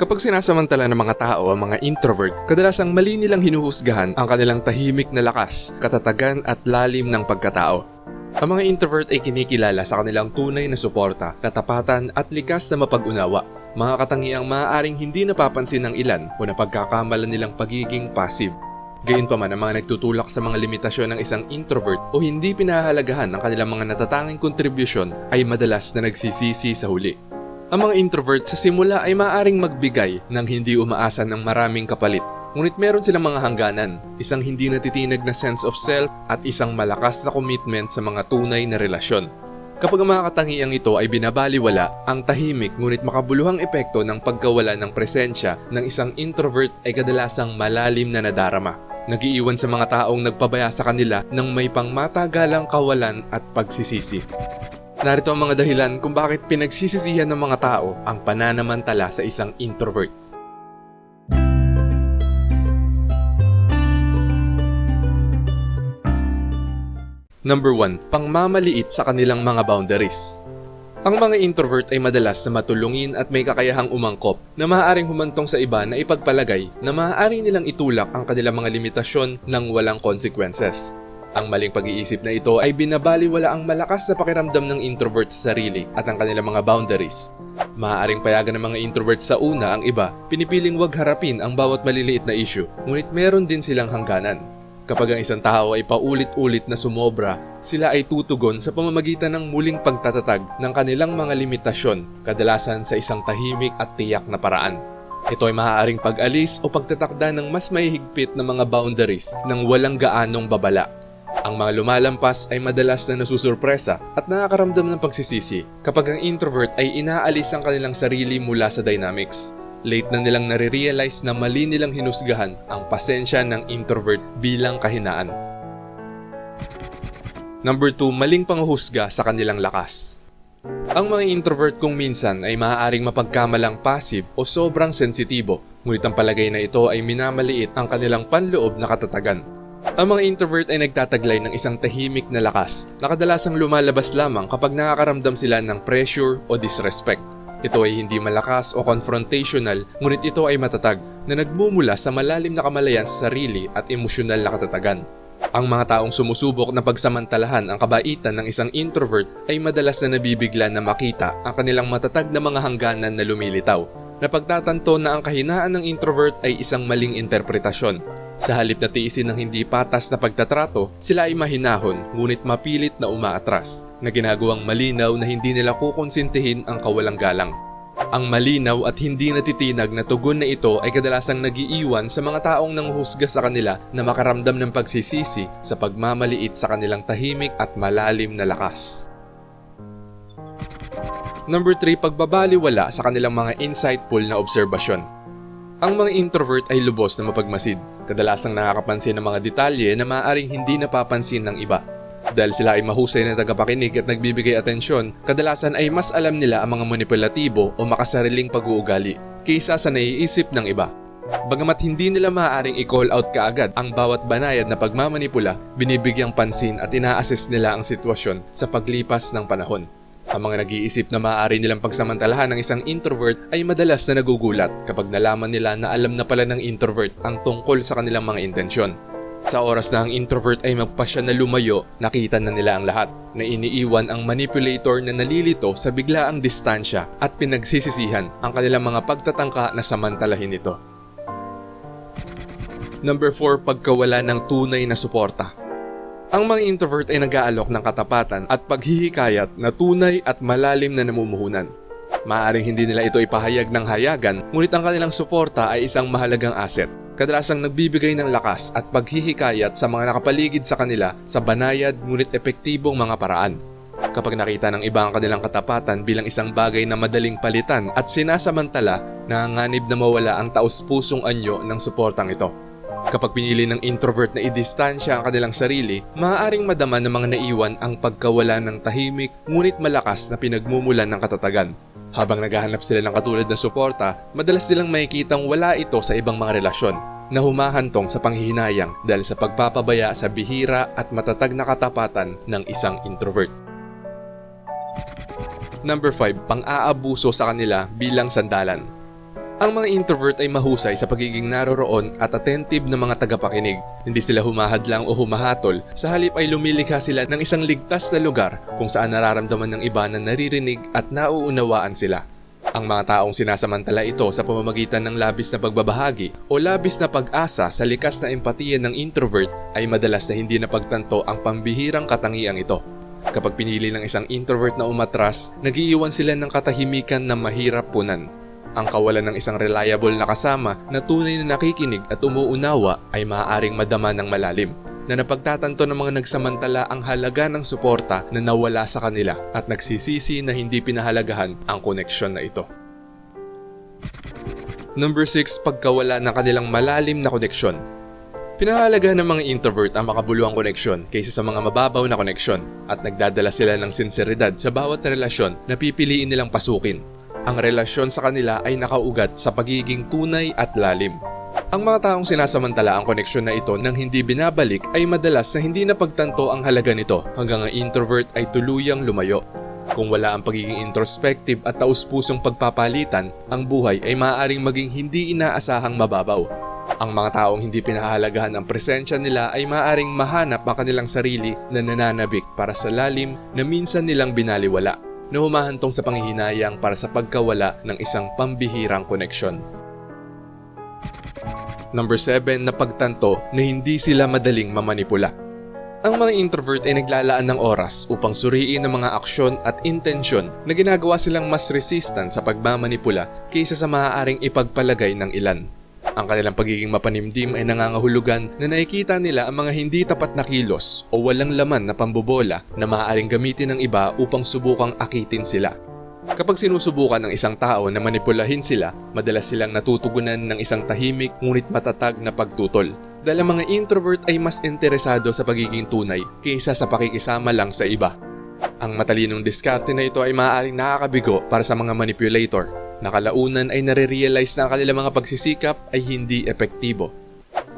Kapag sinasamantala ng mga tao ang mga introvert, kadalasang mali nilang hinuhusgahan ang kanilang tahimik na lakas, katatagan at lalim ng pagkatao. Ang mga introvert ay kinikilala sa kanilang tunay na suporta, katapatan at likas na mapag-unawa. Mga katangiang maaaring hindi napapansin ng ilan o napagkakamalan nilang pagiging passive. Gayunpaman ang mga nagtutulak sa mga limitasyon ng isang introvert o hindi pinahahalagahan ang kanilang mga natatanging kontribusyon ay madalas na nagsisisi sa huli. Ang mga introvert sa simula ay maaaring magbigay ng hindi umaasa ng maraming kapalit. Ngunit meron silang mga hangganan, isang hindi natitinag na sense of self at isang malakas na commitment sa mga tunay na relasyon. Kapag ang mga katangiang ito ay binabaliwala, ang tahimik ngunit makabuluhang epekto ng pagkawala ng presensya ng isang introvert ay kadalasang malalim na nadarama. Nagiiwan sa mga taong nagpabaya sa kanila ng may pangmatagalang kawalan at pagsisisi. Narito ang mga dahilan kung bakit pinagsisisihan ng mga tao ang pananamantala sa isang introvert. Number 1. Pangmamaliit sa kanilang mga boundaries. Ang mga introvert ay madalas na matulungin at may kakayahang umangkop na maaaring humantong sa iba na ipagpalagay na maaari nilang itulak ang kanilang mga limitasyon ng walang consequences. Ang maling pag-iisip na ito ay binabaliwala ang malakas na pakiramdam ng introvert sa sarili at ang kanilang mga boundaries. Maaaring payagan ng mga introvert sa una ang iba, pinipiling wag harapin ang bawat maliliit na issue, ngunit meron din silang hangganan. Kapag ang isang tao ay paulit-ulit na sumobra, sila ay tutugon sa pamamagitan ng muling pagtatatag ng kanilang mga limitasyon, kadalasan sa isang tahimik at tiyak na paraan. Ito ay maaaring pag-alis o pagtatakda ng mas mahihigpit na mga boundaries ng walang gaanong babala. Ang mga lumalampas ay madalas na nasusurpresa at nakakaramdam ng pagsisisi kapag ang introvert ay inaalis ang kanilang sarili mula sa dynamics. Late na nilang nare-realize na mali nilang hinusgahan ang pasensya ng introvert bilang kahinaan. Number 2, maling panguhusga sa kanilang lakas. Ang mga introvert kung minsan ay maaaring mapagkamalang passive o sobrang sensitibo, ngunit ang palagay na ito ay minamaliit ang kanilang panloob na katatagan. Ang mga introvert ay nagtataglay ng isang tahimik na lakas na kadalasang lumalabas lamang kapag nakakaramdam sila ng pressure o disrespect. Ito ay hindi malakas o confrontational, ngunit ito ay matatag na nagmumula sa malalim na kamalayan sa sarili at emosyonal na katatagan. Ang mga taong sumusubok na pagsamantalahan ang kabaitan ng isang introvert ay madalas na nabibigla na makita ang kanilang matatag na mga hangganan na lumilitaw. Napagtatanto na ang kahinaan ng introvert ay isang maling interpretasyon. Sa halip na tiisin ng hindi patas na pagtatrato, sila ay mahinahon ngunit mapilit na umaatras, na ginagawang malinaw na hindi nila kukonsintihin ang kawalang galang. Ang malinaw at hindi natitinag na tugon na ito ay kadalasang nagiiwan sa mga taong nanghusga sa kanila na makaramdam ng pagsisisi sa pagmamaliit sa kanilang tahimik at malalim na lakas. Number 3, pagbabaliwala sa kanilang mga insightful na obserbasyon. Ang mga introvert ay lubos na mapagmasid, kadalasang nakakapansin ng mga detalye na maaaring hindi napapansin ng iba. Dahil sila ay mahusay na tagapakinig at nagbibigay atensyon, kadalasan ay mas alam nila ang mga manipulatibo o makasariling pag-uugali kaysa sa naiisip ng iba. Bagamat hindi nila maaaring i-call out kaagad ang bawat banayad na pagmamanipula, binibigyang pansin at ina-assess nila ang sitwasyon sa paglipas ng panahon. Ang mga nag-iisip na maaari nilang pagsamantalahan ng isang introvert ay madalas na nagugulat kapag nalaman nila na alam na pala ng introvert ang tungkol sa kanilang mga intensyon. Sa oras na ang introvert ay magpasya na lumayo, nakita na nila ang lahat, na iniiwan ang manipulator na nalilito sa biglaang distansya at pinagsisisihan ang kanilang mga pagtatangka na samantalahin ito. Number 4, pagkawala ng tunay na suporta. Ang mga introvert ay nag-aalok ng katapatan at paghihikayat na tunay at malalim na namumuhunan. Maaring hindi nila ito ipahayag ng hayagan, ngunit ang kanilang suporta ay isang mahalagang asset. Kadalasang nagbibigay ng lakas at paghihikayat sa mga nakapaligid sa kanila sa banayad ngunit epektibong mga paraan. Kapag nakita ng iba ang kanilang katapatan bilang isang bagay na madaling palitan at sinasamantala, nanganganib na mawala ang taus-pusong anyo ng suportang ito. Kapag pinili ng introvert na idistansya ang kanilang sarili, maaaring madama ng mga naiwan ang pagkawala ng tahimik ngunit malakas na pinagmumulan ng katatagan. Habang naghahanap sila ng katulad na suporta, madalas silang makikitang wala ito sa ibang mga relasyon na humahantong sa panghihinayang dahil sa pagpapabaya sa bihira at matatag na katapatan ng isang introvert. Number 5, pang-aabuso sa kanila bilang sandalan. Ang mga introvert ay mahusay sa pagiging naroroon at attentive na mga tagapakinig. Hindi sila humahadlang o humahatol, sa halip ay lumilikha sila ng isang ligtas na lugar kung saan nararamdaman ng iba na naririnig at nauunawaan sila. Ang mga taong sinasamantala ito sa pamamagitan ng labis na pagbabahagi o labis na pag-asa sa likas na empatiya ng introvert ay madalas na hindi napagtanto ang pambihirang katangiang ito. Kapag pinili ng isang introvert na umatras, nagiiwan sila ng katahimikan na mahirap punan. Ang kawalan ng isang reliable na kasama na tunay na nakikinig at umuunawa ay maaaring madama ng malalim na napagtatanto ng mga nagsamantala ang halaga ng suporta na nawala sa kanila at nagsisisi na hindi pinahalagahan ang koneksyon na ito. Number 6, pagkawala ng kanilang malalim na koneksyon. Pinahalaga ng mga introvert ang makabuluhang koneksyon kaysa sa mga mababaw na koneksyon at nagdadala sila ng sinseridad sa bawat relasyon na pipiliin nilang pasukin. Ang relasyon sa kanila ay nakaugat sa pagiging tunay at lalim. Ang mga taong sinasamantala ang koneksyon na ito nang hindi binabalik ay madalas na hindi napagtanto ang halaga nito hanggang ang introvert ay tuluyang lumayo. Kung wala ang pagiging introspective at taus-pusong pagpapalitan, ang buhay ay maaaring maging hindi inaasahang mababaw. Ang mga taong hindi pinahahalagahan ang presensya nila ay maaaring mahanap ang kanilang sarili na nananabik para sa lalim na minsan nilang binaliwala, na humahantong sa panghihinayang para sa pagkawala ng isang pambihirang koneksyon. Number 7 na pagtanto na hindi sila madaling mamanipula. Ang mga introvert ay naglalaan ng oras upang suriin ang mga aksyon at intensyon na ginagawa silang mas resistant sa pagmamanipula kaysa sa maaaring ipagpalagay ng ilan. Ang kanilang pagiging mapanimdim ay nangangahulugan na nakikita nila ang mga hindi tapat na kilos o walang laman na pambobola na maaaring gamitin ng iba upang subukang akitin sila. Kapag sinusubukan ng isang tao na manipulahin sila, madalas silang natutugunan ng isang tahimik ngunit matatag na pagtutol. Dahil ang mga introvert ay mas interesado sa pagiging tunay kaysa sa pakikisama lang sa iba. Ang matalinong diskarte na ito ay maaaring nakakabigo para sa mga manipulator. Nakalaunan ay nare-realize na ang kanilang mga pagsisikap ay hindi epektibo.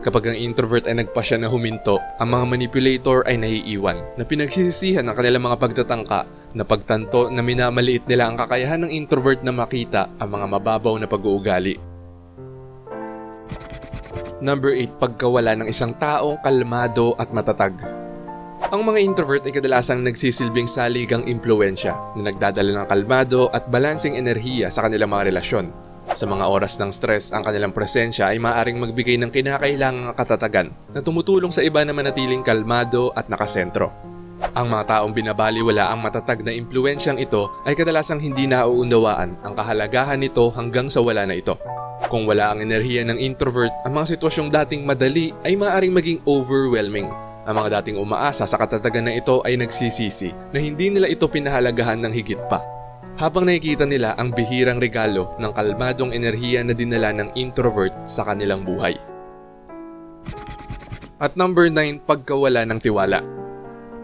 Kapag ang introvert ay nagpasya na huminto, ang mga manipulator ay naiiwan na pinagsisisihan ng kanilang mga pagtatangka na pagtanto na minamaliit nila ang kakayahan ng introvert na makita ang mga mababaw na pag-uugali. Number 8, pagkawala ng isang taong kalmado at matatag. Ang mga introvert ay kadalasang nagsisilbing saligang impluensya na nagdadala ng kalmado at balancing enerhiya sa kanilang mga relasyon. Sa mga oras ng stress, ang kanilang presensya ay maaaring magbigay ng kinakailangang katatagan na tumutulong sa iba na manatiling kalmado at nakasentro. Ang mga taong binabaliwala ang matatag na impluensyang ito ay kadalasang hindi nauunawaan ang kahalagahan nito hanggang sa wala na ito. Kung wala ang enerhiya ng introvert, ang mga sitwasyong dating madali ay maaaring maging overwhelming. Ang mga dating umaasa sa katatagan na ito ay nagsisisi na hindi nila ito pinahalagahan ng higit pa. Habang nakikita nila ang bihirang regalo ng kalmadong enerhiya na dinala ng introvert sa kanilang buhay. At number 9, pagkawala ng tiwala.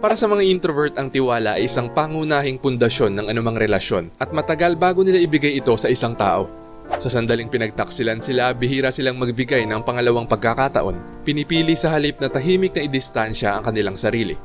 Para sa mga introvert, ang tiwala ay isang pangunahing pundasyon ng anumang relasyon at matagal bago nila ibigay ito sa isang tao. Sa sandaling pinagtaksilan sila, bihira silang magbigay ng pangalawang pagkakataon. Pinipili sa halip na tahimik na idistansya ang kanilang sarili.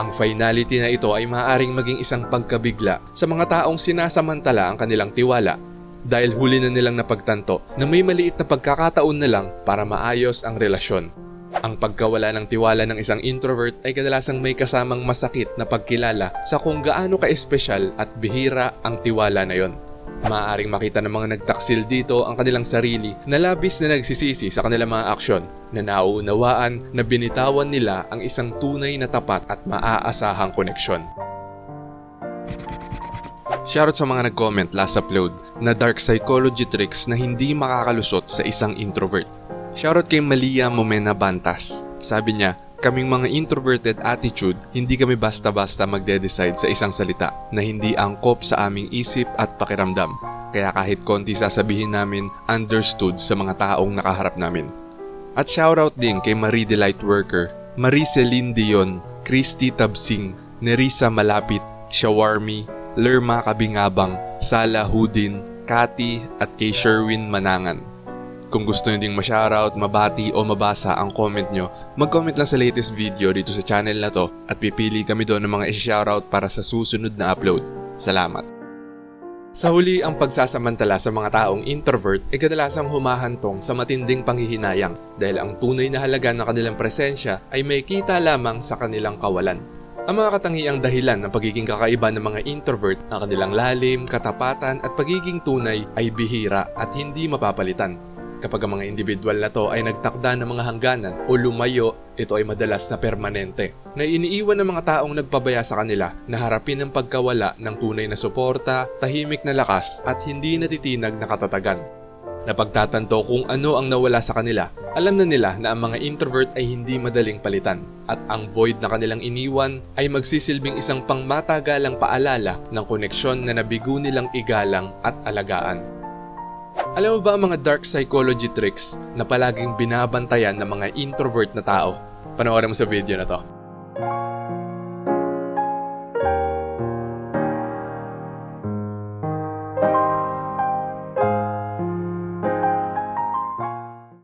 Ang finality na ito ay maaaring maging isang pagkabigla sa mga taong sinasamantala ang kanilang tiwala dahil huli na nilang napagtanto na may maliit na pagkakataon na lang para maayos ang relasyon. Ang pagkawala ng tiwala ng isang introvert ay kadalasang may kasamang masakit na pagkilala sa kung gaano ka-espesyal at bihira ang tiwala na yon. Maaaring makita ng mga nagtaksil dito ang kanilang sarili na labis na nagsisisi sa kanilang mga aksyon na nauunawaan na binitawan nila ang isang tunay na tapat at maaasahang koneksyon. Shoutout sa mga nag-comment last upload na dark psychology tricks na hindi makakalusot sa isang introvert. Shoutout kay Malia Momena Bantas. Sabi niya, kaming mga introverted attitude, hindi kami basta-basta magde-decide sa isang salita na hindi angkop sa aming isip at pakiramdam. Kaya kahit konti sasabihin namin, understood sa mga taong nakaharap namin. At shoutout din kay Marie Delight Worker, Marie Celine Dion, Christy Tabsing, Nerissa Malapit, Shawarmi, Lerma Kabingabang, Sala Hudin, Kati at kay Sherwin Manangan. Kung gusto nyo ding ma-shoutout, mabati o mabasa ang comment nyo, mag-comment lang sa latest video dito sa channel na to at pipili kami doon ng mga i-shoutout para sa susunod na upload. Salamat! Sa huli, ang pagsasamantala sa mga taong introvert ay kadalasang humahantong sa matinding panghihinayang dahil ang tunay na halaga ng kanilang presensya ay may kita lamang sa kanilang kawalan. Ang mga katangiang dahilan ng pagiging kakaiba ng mga introvert, ang kanilang lalim, katapatan at pagiging tunay ay bihira at hindi mapapalitan. Kapag ang mga individual na to ay nagtakda ng mga hangganan o lumayo, ito ay madalas na permanente. Na iniiwan ng mga taong nagpabaya sa kanila na harapin ang pagkawala ng tunay na suporta, tahimik na lakas at hindi natitinag na katatagan. Napagtatanto kung ano ang nawala sa kanila, alam na nila na ang mga introvert ay hindi madaling palitan at ang void na kanilang iniwan ay magsisilbing isang pangmatagalang paalala ng koneksyon na nabigo nilang igalang at alagaan. Alam mo ba ang mga dark psychology tricks na palaging binabantayan ng mga introvert na tao? Panoorin mo sa video na to.